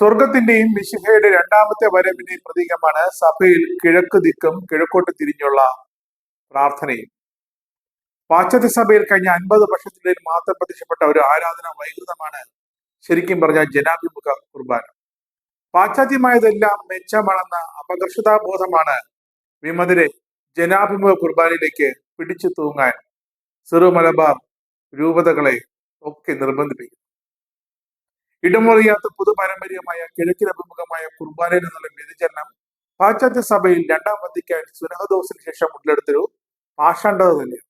സ്വർഗത്തിന്റെയും മിശിഹയുടെ രണ്ടാമത്തെ വരവിന്റെയും പ്രതീകമാണ് സഭയിൽ കിഴക്ക് ദിക്കും കിഴക്കോട്ട് തിരിഞ്ഞുള്ള പ്രാർത്ഥനയും. പാശ്ചാത്യ സഭയിൽ കഴിഞ്ഞ അൻപത് വർഷത്തിനിടയിൽ മാത്രം പ്രത്യക്ഷപ്പെട്ട ഒരു ആരാധന വൈകൃതമാണ്. ശരിക്കും പറഞ്ഞാൽ ജനാഭിമുഖ കുർബാന. പാശ്ചാത്യമായതെല്ലാം മെച്ചമാണെന്ന അപകർഷതാബോധമാണ് വിമതിരെ ജനാഭിമുഖ കുർബാനയിലേക്ക് പിടിച്ചു തൂങ്ങാൻ സിറു മലബാർ രൂപതകളെ ഒക്കെ നിർബന്ധിപ്പിക്കും ഇടമുറിയാത്ത പൊതുപാരമ്പര്യമായ കിഴക്കിനഭിമുഖമായ കുർബാനയിൽ നിന്നുള്ള വ്യതിചലനം പാശ്ചാത്യ സഭയിൽ രണ്ടാം വത്തിക്കാൻ സുനഹദോസിന് ശേഷം ഉടലെടുത്തൊരു പാഷാണ്ഡത തന്നെയാണ്.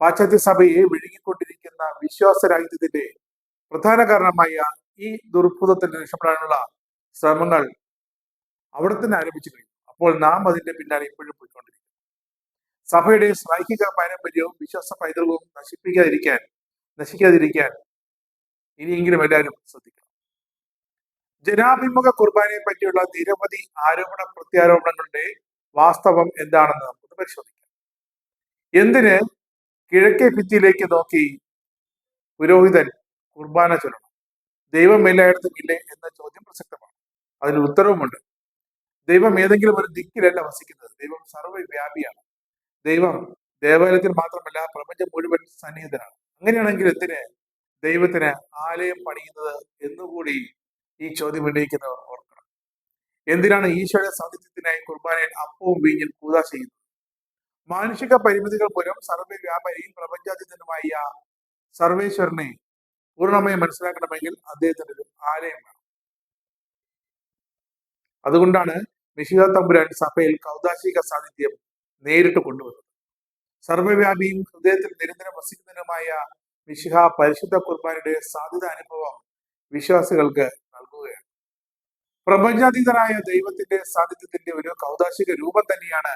പാശ്ചാത്യ സഭയെ വിഴുങ്ങിക്കൊണ്ടിരിക്കുന്ന വിശ്വാസരാഹിത്യത്തിന്റെ പ്രധാന കാരണമായ ഈ ദുർഭൂതത്തിൽ രക്ഷപ്പെടാനുള്ള ശ്രമങ്ങൾ അവിടെ തന്നെ ആരംഭിച്ചു കഴിഞ്ഞു. അപ്പോൾ നാം അതിന്റെ പിന്നാലെ ഇപ്പോഴും പോയിക്കൊണ്ടിരിക്കുന്നു. സഭയുടെ ശ്ലൈഹിക പാരമ്പര്യവും വിശ്വാസ പൈതൃകവും നശിപ്പിക്കാതിരിക്കാൻ നശിക്കാതിരിക്കാൻ ഇനിയെങ്കിലും എല്ലാവരും ശ്രദ്ധിക്കണം. ജനാഭിമുഖ കുർബാനയെ പറ്റിയുള്ള നിരവധി ആരോപണ പ്രത്യാരോപണങ്ങളുടെ വാസ്തവം എന്താണെന്ന് നമുക്ക് പരിശോധിക്കാം. എന്തിന് കിഴക്കേ ഭിത്തിയിലേക്ക് നോക്കി പുരോഹിതൻ കുർബാന ചൊല്ലണം? ദൈവം എല്ലായിടത്തും ഇല്ലേ എന്ന ചോദ്യം പ്രസക്തമാണ്. അതിന് ഉത്തരവുമുണ്ട്. ദൈവം ഏതെങ്കിലും ഒരു ദിക്കിലല്ല വസിക്കുന്നത്. ദൈവം സർവവ്യാപിയാണ് ദൈവം ദേവാലയത്തിൽ മാത്രമല്ല പ്രപഞ്ചം മുഴുവൻ സന്നിഹിതനാണ്. അങ്ങനെയാണെങ്കിൽ എന്തിന് ദൈവത്തിന് ആലയം പണിയുന്നത് എന്നുകൂടി ഈ ചോദ്യം ഉന്നയിക്കുന്നവർ ഓർക്കണം. എന്തിനാണ് ഈശോയുടെ സാന്നിധ്യത്തിനായി കുർബാനയിൽ അപ്പവും വീഞ്ഞും പൂത ചെയ്യുന്നത്? മാനുഷിക പരിമിതികൾ മൂലം സർവവ്യാപരിയും പ്രപഞ്ചാതീതനുമായ സർവേശ്വരനെ പൂർണമായി മനസ്സിലാക്കണമെങ്കിൽ അദ്ദേഹത്തിന് ഒരു ആലയം വേണം. അതുകൊണ്ടാണ് മിശിഹ തമ്പുരാൻ സഭയിൽ കൗതാശിക സാന്നിധ്യം നേരിട്ട് കൊണ്ടുവന്നത്. സർവവ്യാപിയും ഹൃദയത്തിൽ നിരന്തരം വസിക്കുന്നതിനുമായ മിശിഹ പരിശുദ്ധ കുർബാനയുടെ സാധ്യത അനുഭവം വിശ്വാസികൾക്ക് നൽകുകയാണ്. പ്രപഞ്ചാതീതനായ ദൈവത്തിന്റെ സാന്നിധ്യത്തിന്റെ ഒരു കൗതാശിക രൂപം തന്നെയാണ്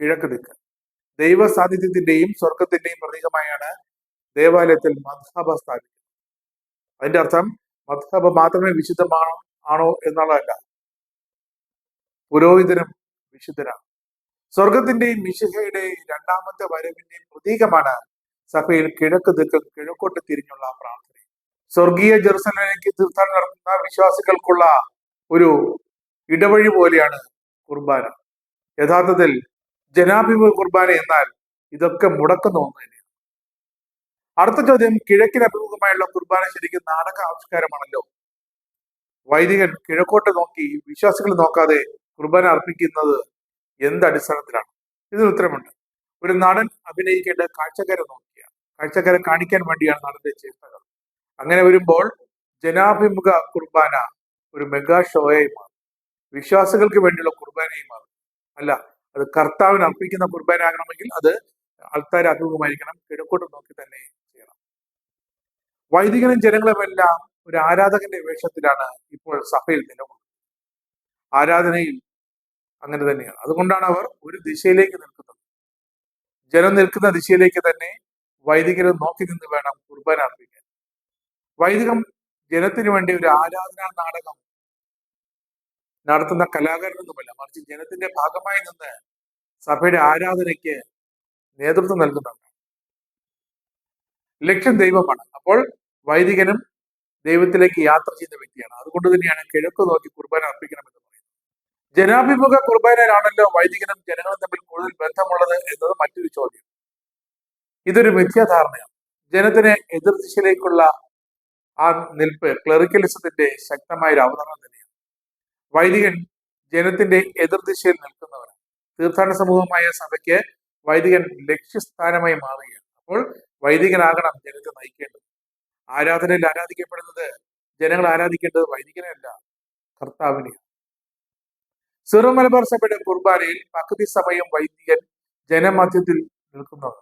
കിഴക്ക് ദിക്ക്. ദൈവ സാന്നിധ്യത്തിന്റെയും സ്വർഗത്തിന്റെയും പ്രതീകമായാണ് ദേവാലയത്തിൽ മദ്ഹബ സ്ഥാപിക്കുന്നത്. അതിന്റെ അർത്ഥം മദ്ഹബ മാത്രമേ വിശുദ്ധമാണോ ആണോ എന്നുള്ളതല്ല. പുരോഹിതനും വിശുദ്ധനാണ് സ്വർഗത്തിന്റെയും മിശിഹയുടെയും രണ്ടാമത്തെ വരവിന്റെയും പ്രതീകമാണ് സഭയിൽ കിഴക്ക് ദിക്ക് കിഴക്കോട്ട് തിരിഞ്ഞുള്ള പ്രാർത്ഥന. സ്വർഗീയ ജെറുസലേമിലേക്ക് തീർത്ഥാടനം നടത്തുന്ന വിശ്വാസികൾക്കുള്ള ഒരു ഇടവഴി പോലെയാണ് കുർബാന. യഥാർത്ഥത്തിൽ ജനാഭിമുഖ കുർബാന എന്നാൽ ഇതൊക്കെ മുടക്കുന്ന ഒന്ന് തന്നെയാണ്. അടുത്ത ചോദ്യം കിഴക്കിന് അഭിമുഖമായുള്ള കുർബാന ശരിക്കും നാടക ആവിഷ്കാരമാണല്ലോ. വൈദികൻ കിഴക്കോട്ട് നോക്കി വിശ്വാസികൾ നോക്കാതെ കുർബാന അർപ്പിക്കുന്നത് എന്ത് അടിസ്ഥാനത്തിലാണ്? ഇതിന് ഉത്തരമുണ്ട്. ഒരു നടൻ അഭിനയിക്കേണ്ട കാഴ്ചക്കാരെ നോക്കിയ. കാഴ്ചക്കാരെ കാണിക്കാൻ വേണ്ടിയാണ് നടന്റെ ചേഷ്ടകൾ അങ്ങനെ വരുമ്പോൾ ജനാഭിമുഖ കുർബാന ഒരു മെഗാ ഷോയായി മാറും. വിശ്വാസികൾക്ക് വേണ്ടിയുള്ള കുർബാനയായി മാറും. അല്ല അത് കർത്താവിന് അർപ്പിക്കുന്ന കുർബാന ആകണമെങ്കിൽ അത് ആൾക്കാർ അഭിമുഖമായിരിക്കണം കിഴക്കോട്ട് നോക്കി തന്നെ ചെയ്യണം. വൈദികനും ജനങ്ങളുമെല്ലാം ഒരു ആരാധകന്റെ വേഷത്തിലാണ് ഇപ്പോൾ സഭയിൽ നിലകൊള്ളുന്നത്. ആരാധനയിൽ അങ്ങനെ തന്നെയാണ്. അതുകൊണ്ടാണ് അവർ ഒരു ദിശയിലേക്ക് നിൽക്കുന്നത്. ജനം നിൽക്കുന്ന ദിശയിലേക്ക് തന്നെ വൈദികരെ നോക്കി നിന്ന് വേണം കുർബാന അർപ്പിക്കാൻ. വൈദികം ജനത്തിന് വേണ്ടി ഒരു ആരാധനാ നാടകം നടത്തുന്ന കലാകാരനൊന്നുമല്ല മറിച്ച് ജനത്തിന്റെ ഭാഗമായി നിന്ന് സഭയുടെ ആരാധനയ്ക്ക് നേതൃത്വം നൽകുന്നുണ്ട്. ലക്ഷ്യം ദൈവമാണ്. അപ്പോൾ വൈദികനും ദൈവത്തിലേക്ക് യാത്ര ചെയ്യുന്ന വ്യക്തിയാണ്. അതുകൊണ്ട് തന്നെയാണ് കിഴക്ക് നോക്കി കുർബാന അർപ്പിക്കണമെന്ന് ജനാഭിമുഖ കുർബാനയിലാണല്ലോ വൈദികനും ജനങ്ങളും തമ്മിൽ കൂടുതൽ ബന്ധമുള്ളത് എന്നത് മറ്റൊരു ചോദ്യം. ഇതൊരു മിഥ്യാധാരണയാണ്. ജനത്തിന് എതിർദിശയിലേക്കുള്ള ആ നിൽപ്പ് ക്ലറിക്കലിസത്തിന്റെ ശക്തമായ ഒരു അവതരണം തന്നെയാണ്. വൈദികൻ ജനത്തിന്റെ എതിർദിശയിൽ നിൽക്കുന്നവരാണ് തീർത്ഥാടന സമൂഹമായ സഭയ്ക്ക് വൈദികൻ ലക്ഷ്യസ്ഥാനമായി മാറുകയാണ്. അപ്പോൾ വൈദികനാകണം ജനത്തെ നയിക്കേണ്ടത്. ആരാധനയിൽ ആരാധിക്കപ്പെടുന്നത്? ജനങ്ങൾ ആരാധിക്കേണ്ടത് വൈദികനെയല്ല കർത്താവിനെയാണ്. സിറോ മലബാർ സഭയുടെ കുർബാനയിൽ പകുതി സമയം വൈദികൻ ജനമധ്യത്തിൽ നിൽക്കുന്നവർ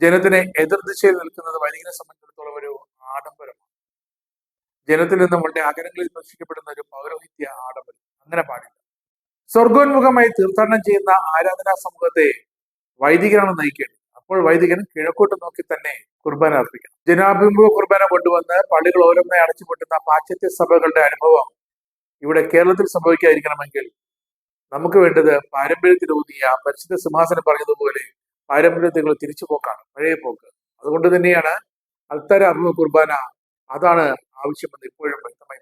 ജനത്തിനെ എതിർദിശയിൽ നിൽക്കുന്നത് വൈദികനെ സംബന്ധിച്ചിടത്തോളം ഒരു ആഡംബരമാണ്. ജനത്തിൽ നിന്ന് വളരെ അകലങ്ങളിൽ സൂക്ഷിക്കപ്പെടുന്ന ഒരു പൗരോഹിത്യ ആഡംബരം. അങ്ങനെ പാടില്ല. സ്വർഗോന്മുഖമായി തീർത്ഥാടനം ചെയ്യുന്ന ആരാധനാ സമൂഹത്തെ വൈദികനാണ് നയിക്കേണ്ടത്. അപ്പോൾ വൈദികൻ കിഴക്കോട്ട് നോക്കി തന്നെ കുർബാന അർപ്പിക്കണം. ജനാഭിമുഖ കുർബാന കൊണ്ടുവന്ന് പള്ളികൾ ഓരോന്നായി അടച്ചുപൊട്ടുന്ന പാശ്ചാത്യ സഭകളുടെ അനുഭവം ഇവിടെ കേരളത്തിൽ സംഭവിക്കാതിരിക്കണമെങ്കിൽ നമുക്ക് വേണ്ടത് പാരമ്പര്യത്തിലൂന്നിയ പരിശുദ്ധ സിംഹാസനം പറഞ്ഞതുപോലെ പാരമ്പര്യത്തിൽ തിരിച്ചു പോക്കാണ് പഴയ പോക്ക്. അതുകൊണ്ട് തന്നെയാണ് അൽത്തര അഭിമുഖ കുർബാന അതാണ് ആവശ്യമെന്ന് ഇപ്പോഴും വ്യക്തമായി